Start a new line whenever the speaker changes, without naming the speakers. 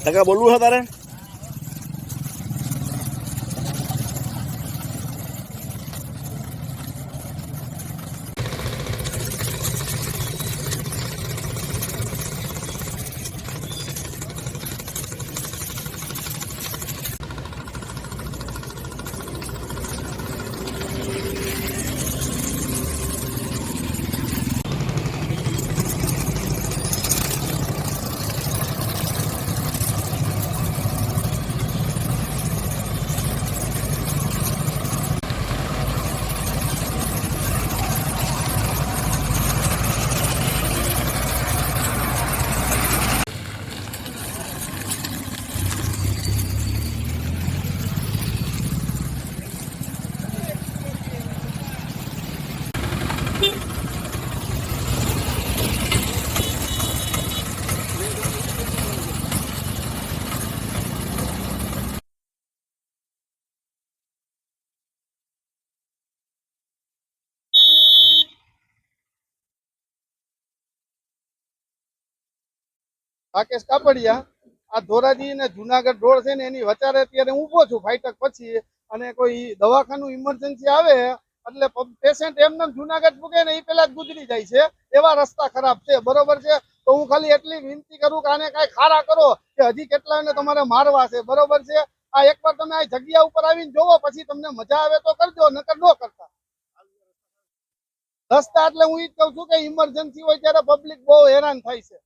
ટકા બોલવું છે તારે?
રાકેશ કાપડિયા, આ ધોરાજી ને જુનાગઢ રોડ છે ને એની વચારે અત્યારે ઊભો છું ફાઈટક પછી અને કોઈ દવાખાનું ઇમરજન્સી આવે, એટલે પેશન્ટ એમને જુનાગઢ મૂકે ને એ પેલા જ ગુજરી જાય છે. એવા રસ્તા ખરાબ છે, બરોબર છે? તો હું ખાલી એટલી વિનંતી કરું કે આને કાંઈ ખારા કરો કે હજી કેટલાને તમારે મારવા છે, બરોબર છે? આ એકવાર તમે આ જગ્યા ઉપર આવીને જોવો, પછી તમને મજા આવે તો કરજો, નકર ન કરતા. રસ્તા એટલે હું ઈ જ કહું છું કે ઇમરજન્સી હોય ત્યારે પબ્લિક બહુ હેરાન થાય છે.